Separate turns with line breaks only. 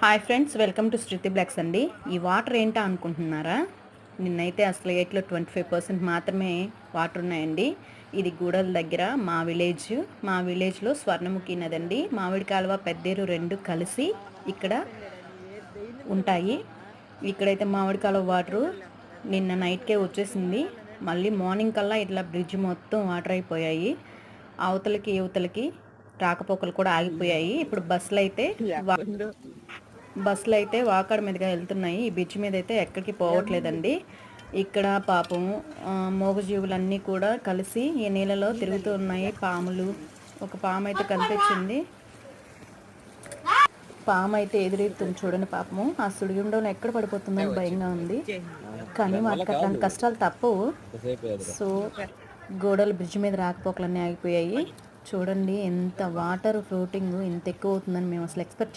Hi friends welcome to Shruti vlogs అండి. ఈ water ఏంటా అనుకుంటున్నారా? నిన్నైతే అసలు ఎయిట్లో ట్వంటీ ఫైవ్ పర్సెంట్ మాత్రమే వాటర్ ఉన్నాయండి. ఇది గూడల దగ్గర మా విలేజ్ మా విలేజ్లో స్వర్ణముఖి నది అండి మామిడి కాలువ పెద్దేరు రెండు కలిసి ఇక్కడ ఉంటాయి. ఇక్కడైతే మామిడి కాలువ వాటరు నిన్న నైట్కే వచ్చేసింది. మళ్ళీ మార్నింగ్ కల్లా ఇట్లా బ్రిడ్జ్ మొత్తం వాటర్ అయిపోయాయి. అవతలకి యువతలకి రాకపోకలు కూడా ఆగిపోయాయి. ఇప్పుడు బస్సులు అయితే బస్సులు అయితే వాకాడ మీదుగా వెళ్తున్నాయి. ఈ బ్రిడ్జ్ మీద అయితే ఎక్కడికి పోవట్లేదండి. ఇక్కడ పాపం మోగజీవులన్నీ కూడా కలిసి ఈ నీళ్ళలో తిరుగుతూ ఉన్నాయి. పాములు ఒక పాము అయితే కనిపించింది. పాము అయితే ఎదురెత్తుంది చూడండి పాపము. ఆ సుడిగుండంలో ఎక్కడ పడిపోతుందని భయంగా ఉంది. కానీ వాటికి అట్లాంటి కష్టాలు తప్పవు. సో గోడలు బ్రిడ్జ్ మీద రాకపోకలన్నీ ఆగిపోయాయి. చూడండి ఎంత వాటర్ ఫ్లోటింగ్ ఎంత ఎక్కువ అవుతుందని మేము అసలు ఎక్స్పెక్ట్ చేయలేదు.